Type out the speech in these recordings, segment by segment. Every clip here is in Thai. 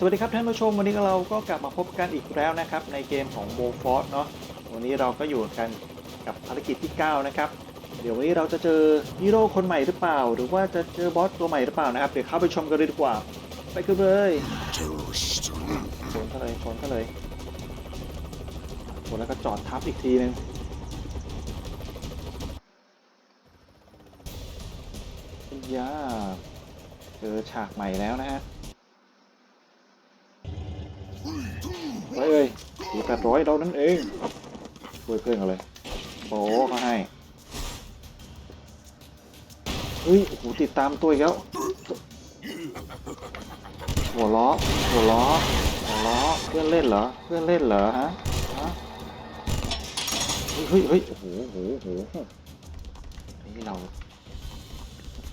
สวัสดีครับท่านผู้ชมวันนี้เราก็กลับมาพบกันอีกแล้วนะครับ ในเกมของโบฟอร์เนาะวันนี้เราก็อยู่กันกับภารกิจที่ 9 นะครับ เดี๋ยววันนี้เราจะเจอฮีโร่คนใหม่หรือเปล่า หรือว่าจะเจอบอสตัวใหม่หรือเปล่านะครับ เดี๋ยวเข้าไปชมกันเลยดีกว่า ไปกันเลยชนกันเลยชนกันเลยชนแล้วก็จอดทับอีกทีนึงย่าเจอฉากใหม่แล้วนะฮะ แปดร้อยเรานั่นเองช่วยเพื่อนกันเลยโอ้เขาให้เฮ้ยโอ้โหติดตามตัวอีกแล้วหัวล้อหัวล้อหัวล้อเพื่อนเล่นเหรอเพื่อนเล่นเหรอฮะเฮ้ยเฮ้ยโอ้โหโอ้โหโอ้โหนี่เรา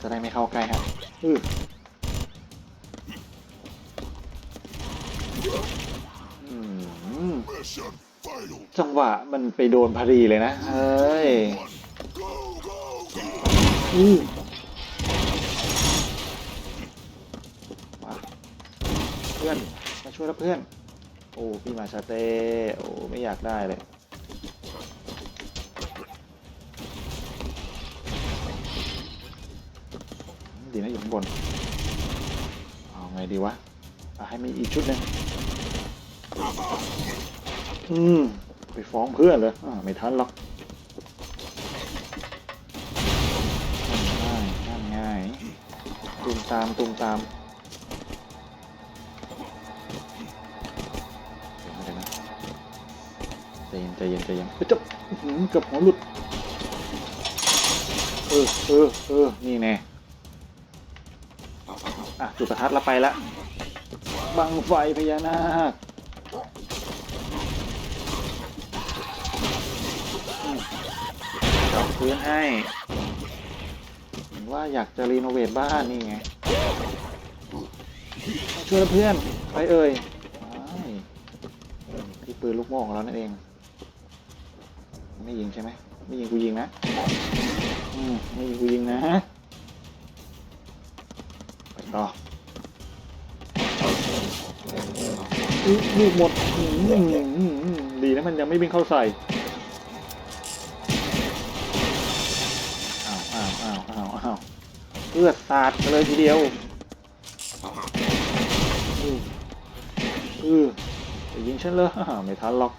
จะได้ไม่เข้าใกล้ฮะอือ จังหวะมันไปโดนพอดีเลยนะ เฮ้ยอือมาเพื่อน มาช่วยแล้วเพื่อน โอ้ พี่มาชาเต้ โอ้ ไม่อยากได้เลยดีนะอยู่ข้างบน เอาไงดีวะเอาให้มีอีกชุดหนึ่ง อืม ไปฟ้องเพื่อนเลยอ่าไม่ทันหรอกง่ายง่ายง่ายตูมตามตูมตามเดี๋ยวนะใจเย็นใจเย็นใจเย็นเฮ้ยจะอื้อหือเกือบหัวหลุด เออเออเออนี่แน่อะจุดประทัดล้วไปละบังไฟพญานาค จอบพื้นให้เห็นว่าอยากจะรีโนเวทบ้านนี่ไงช่วยเพื่อนไปเอ่ยอ้ายพี่ปืนลูกโม่ของเรานั่นเอง ไม่ยิงใช่ไหมไม่ยิงกูยิงนะอืมไม่ยิงกูยิงนะไปต่อลูกหมดดีนะมันยังไม่บินเข้าใส่ เลือดสาดกันเลยทีเดียวอืออือจะยิงฉันเลยอ้าวไม่ทันหรอก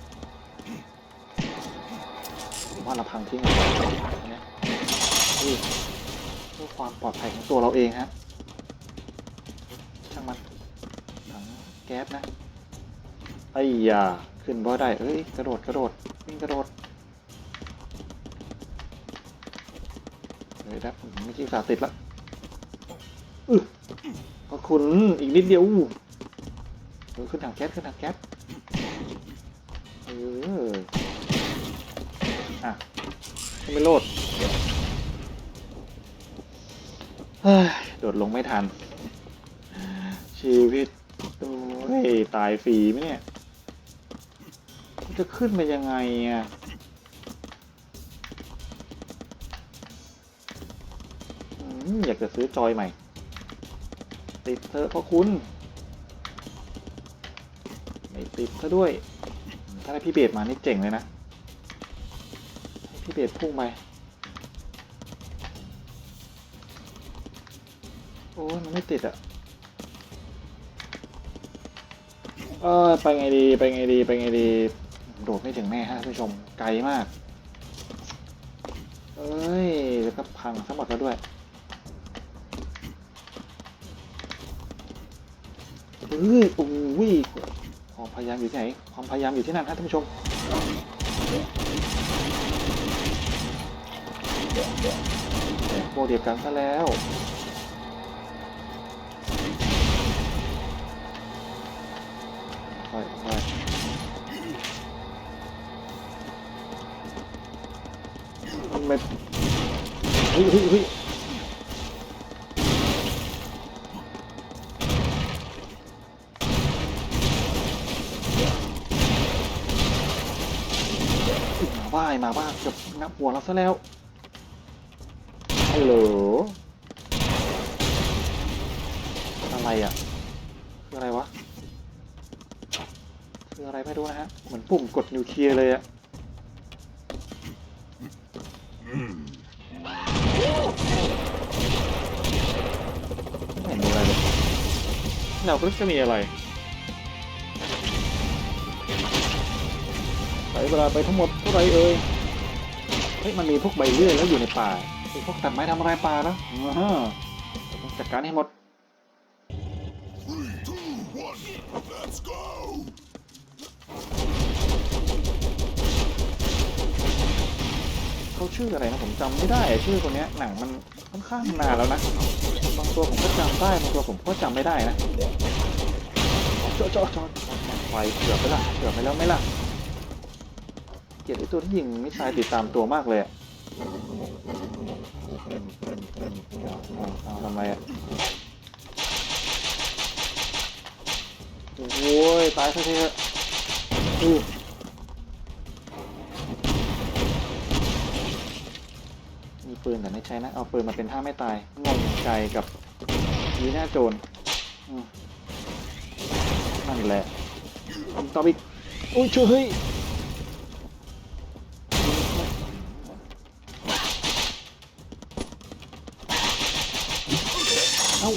ว่าเราพังทิ้งเอาไว้เนี่ยอือเพื่อความปลอดภัยของตัวเราเองฮะช่างมันถังแก๊สนะไอ้ยาขึ้นบ่ได้เอ้ยกระโดดกระโดดวิ่งกระโดดเลยครับไม่ใช่สาติดละ ขอบคุณอีกนิดเดียวขึ้นถังแก๊สขึ้นถังแก๊สเอออะขึ้นไม่โลดเฮ้ยโดดลงไม่ทัน ชีวิตโอ้ยตายฟรีไหมเนี่ย จะขึ้นมายังไงอะอยากจะซื้อจอยใหม่ ติดเธอเพราะคุณ ไม่ติดซะด้วย ถ้าได้พี่เบสมานี่เจ๋งเลยนะ ให้พี่เบสพุ่งไป โอ้ยมันไม่ติดอะเออไปไงดีไปไงดีไปไงดีโดดไม่ถึงแน่ฮะท่านผู้ชมไกลมาก เอ้ยแล้วก็พังทั้งหมดแล้วด้วย เฮ้ยโอ้ยความพยายามอยู่ที่ไหน ความพยายามอยู่ที่นั่นฮะท่านผู้ชมโบเดียกันซะแล้วค่อยค่อยมันไม่เฮ้ยเฮ้ยเฮ้ย มาบ้าเกือบงับหัวเราซะแล้วฮัลโหลอะไรอะคืออะไรวะคืออะไรไม่รู้นะฮะเหมือนปุ่มกดนิวเคลียร์เลยอะไม่เห็นมีอะไรเลยเราก็จะมีอะไรใช้เวลาไปทั้งหมดเท่าไรเอ่ย ฮ้ยมันมีพวกใบเลื่อยแล้วอยู่ในป่าไอ้พวกตัดไม้ทำลายป่าแล้วอ่าฮะต้องจัดการให้หมดเขาชื่ออะไรนะผมจำไม่ได้ชื่อคนนี้หนังมันค่อนข้างนานแล้วนะบางตัวผมก็จำได้บางตัวผมก็จำไม่ได้นะจอจอจอไฟเกือบไปละเกือบไปแล้วไหมล่ะ เกลียดไอตัวที่ยิงมิสไซล์ติดตามตัวมากเลยอะเอาทำไมอะโอ้ยตายซะเถอะอู้มีปืนแต่ไม่ใช้นะ เอาปืนมาเป็นท่าไม่ตาย งงใจกับยีหน้าโจรอืมนั่นแหละยิงต่ออีกอุ้ยช่วยเฮ้ยา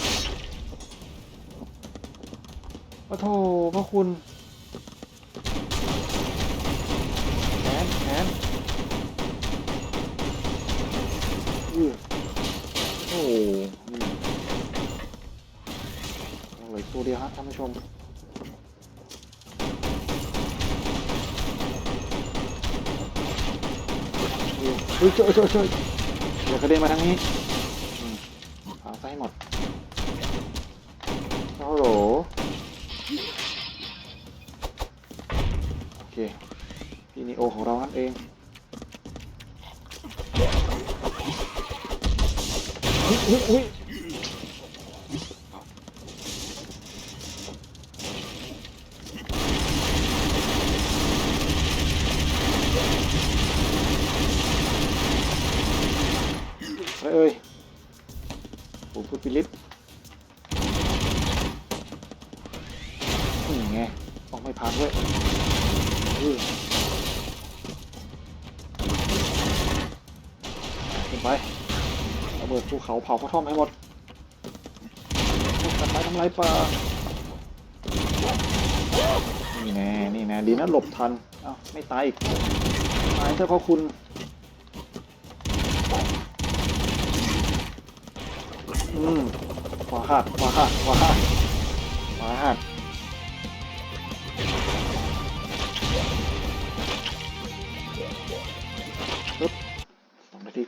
ปะโถพระคุณแขนแขนอือโอ้โหนี่เอาเหลยตัวเดียวฮะท่านผู้ชมเฮ้ยช่วยช่วยช่วยอย่ากระเด็นมาทางนี้อืมเอาไปให้หมด ฮัลโหลโอเคพี่นิโอของเรานั่นเองอุ้ยเอ้ยผมพูดปิลิปนี่ ไงต้องไม่พักด้วยเออขึ้นไประเบิดภูเขาเผากระท่อมให้หมดตัดไมทำลายป่านี่แน่นี่แน่ดีนะหลบทันอ้าไม่ตายอีกตายเถอะพ่อคุณอืมขวาหัดขวาหัดขวาหัดขวาหัด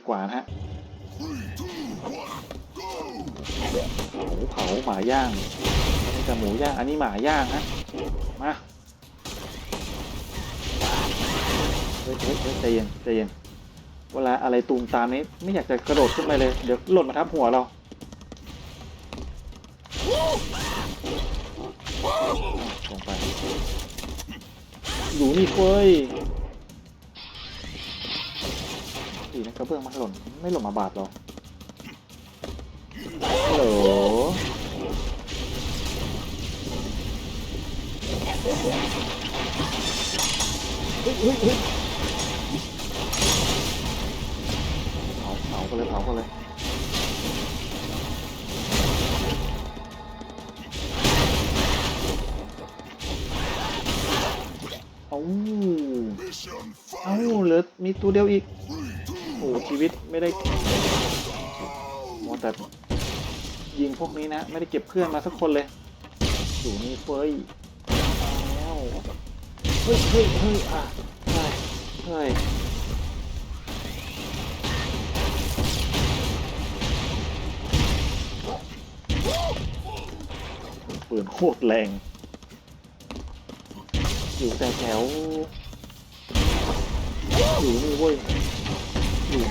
กว่านะฮะเผาเผาหมาย่างอันนี้จะหมูย่างอันนี้หมาย่างฮะมาเฮ้ยเฮ้ยเฮ้ยใจเย็นใจเย็นเวลาอะไรตูมตามนี้ไม่อยากจะกระโดดขึ้นไปเลยเดี๋ยวหล่นมาทับหัวเราลงไปอยู่นี่เฟ้ย นะกระเบื้องมันหล่นไม่หล่นมาบาดเราฮัลโหลเฮ้ยเฮ้ยเฮ้ยเผาเผากันเลยเผากันเลยเอาเอาเหลือมีตัวเดียวอีก โอ้ชีวิตไม่ได้มวแต่ยิงพวกนี้นะ ไม่ได้เก็บเพื่อนมาสักคนเลย อยู่นี่เฟ้ยแล้วเฮ้ยเฮ้ยเฮ้ยอะเฮ้ยเฮ้ยปืนโคตรแรง อยู่แต่แถวอยู่นี่เว้ย อยู่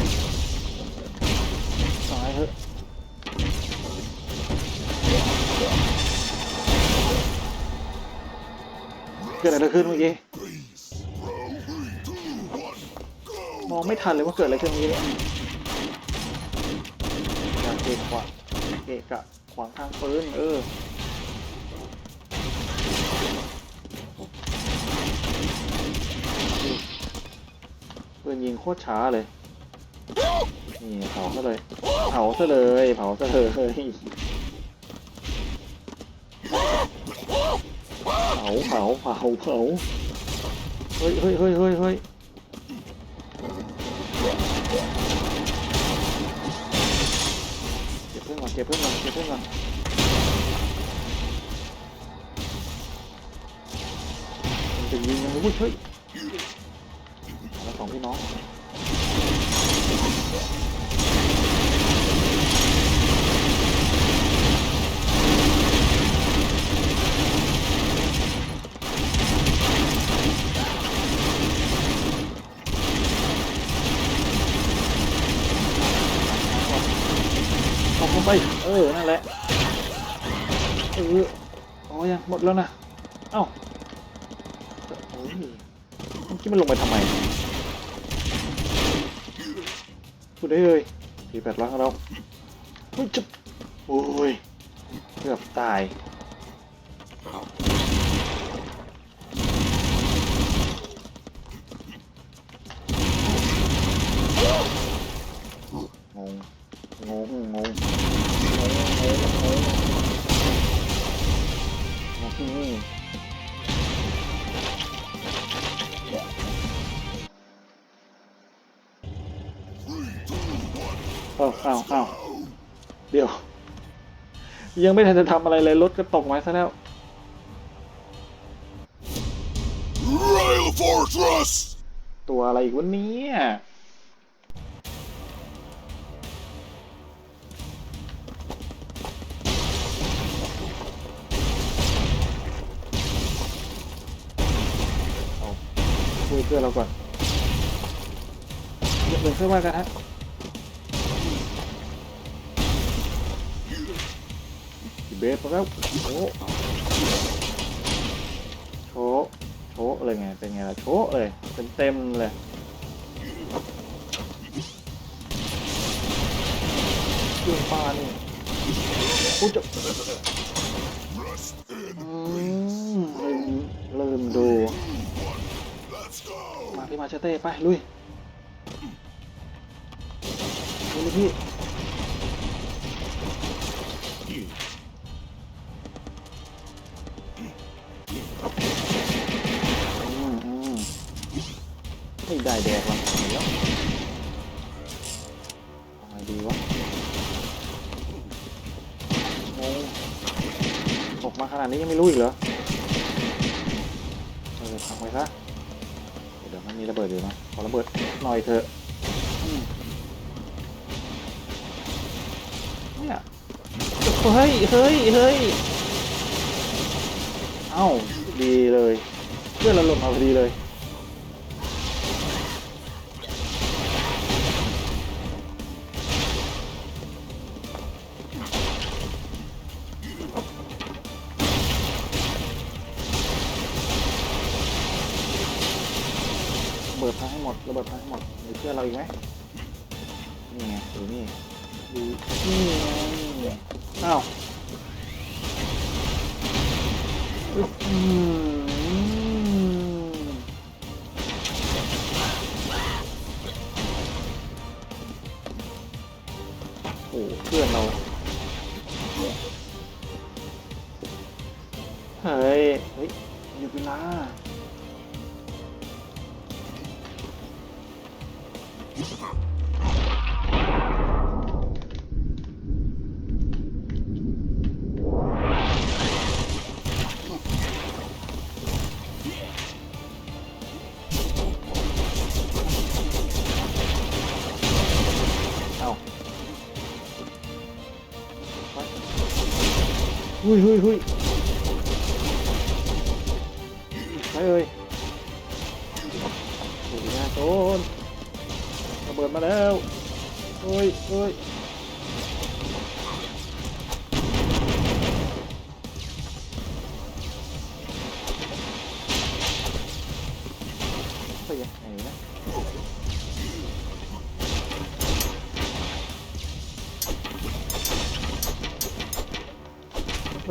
ตายเถอะเกิดอะไรขึ้นเมื่อกี้มองไม่ทันเลยว่าเกิดอะไรขึ้นเมื่อกี้การเกะขวางเกะกะขวางทางปืนเออปืนยิงโคตรช้าเลย นี่เผาซะเลย เผาซะเลย เผาซะเลย เผา เผา เผา เผา เฮ้ยเฮ้ยเฮ้ยเฮ้ยเฮ้ยเก็บเพื่อนก่อนเก็บเพื่อนก่อนเก็บเพื่อนก่อนมันจะยิงยังไงเฮ้ยเฮ้ยเอาแล้วสองพี่น้อง ตกลงไปเออ นั่นแหละ เออโอ้ยังหมดแล้วนะ เอ้าโอ้ยเมื่อกี้มันลงไปทำไม พูดได้เลยทีแปดล้างเราเฮ้ยจะโอ้ย เกือบตาย ยังไม่ทันจะทำอะไรเลยรถก็ตกไม้ซะแล้ว Rail Fortress! ตัวอะไรอีกวันนี้เอาคุยเพื่อนเราก่อนเดี๋ยวเดินเข้ามากันฮะ เบสมาแล้วโอ้โชว์โชว์เลยไง เป็นไงล่ะ โชว์เลยเต็มเต็มๆเลยเครื่องปลานี่กูจะ Rest in อืมลืมลืมดู Let's go! มาพี่มาเชเต้ ไป ลุยลุยเลยพี่ ไม่ได้แดกว่ะเดี๋ยวทำไงดีวะงงตกมาขนาดนี้ยังไม่รู้อีกเหรอเออพักไว้ซะเดี๋ยวมันมีระเบิดอยู่นะขอระเบิดหน่อยเถอะเนี่ยเฮ้ยเฮ้ยเฮ้ยเอ้าดีเลยเพื่อนเราหล่นมาพอดีเลย ระเบิดพังห้หมดมีเชื่อเราอีกไหมนี่ไงดูนี่ดูนี่ หุยหุยหุยไปเอ้ยโอ้ยนาโจนระเบิดมาแล้วเฮ้ยเฮ้ยไปยังไง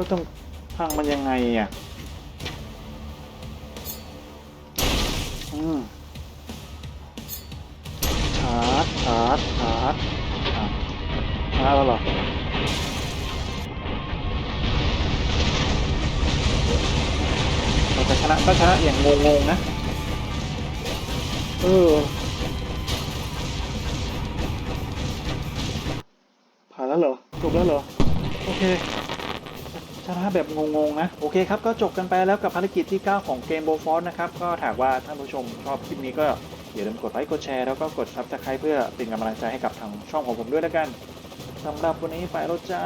แล้ต้องพังมันยังไงอะ อืมชาร์จชาร์จชาร์จชาร์จแล้วหรอเราจะชนะก็ชนะอย่างงงๆนะ เออผ่านแล้วเหรอจบแล้วเหรอ โอเค นะแบบงงๆนะ โอเคครับ ก็จบกันไปแล้วกับภารกิจที่ 9 ของเกมโบฟอสนะครับ ก็ถากว่าท่านผู้ชมชอบคลิปนี้ก็อย่าลืมกดไลค์กดแชร์แล้วก็กดซับสไครต์เพื่อเป็นกำลังใจให้กับทางช่องของผมด้วยแล้วกันสำหรับวันนี้ไปแล้วจ้า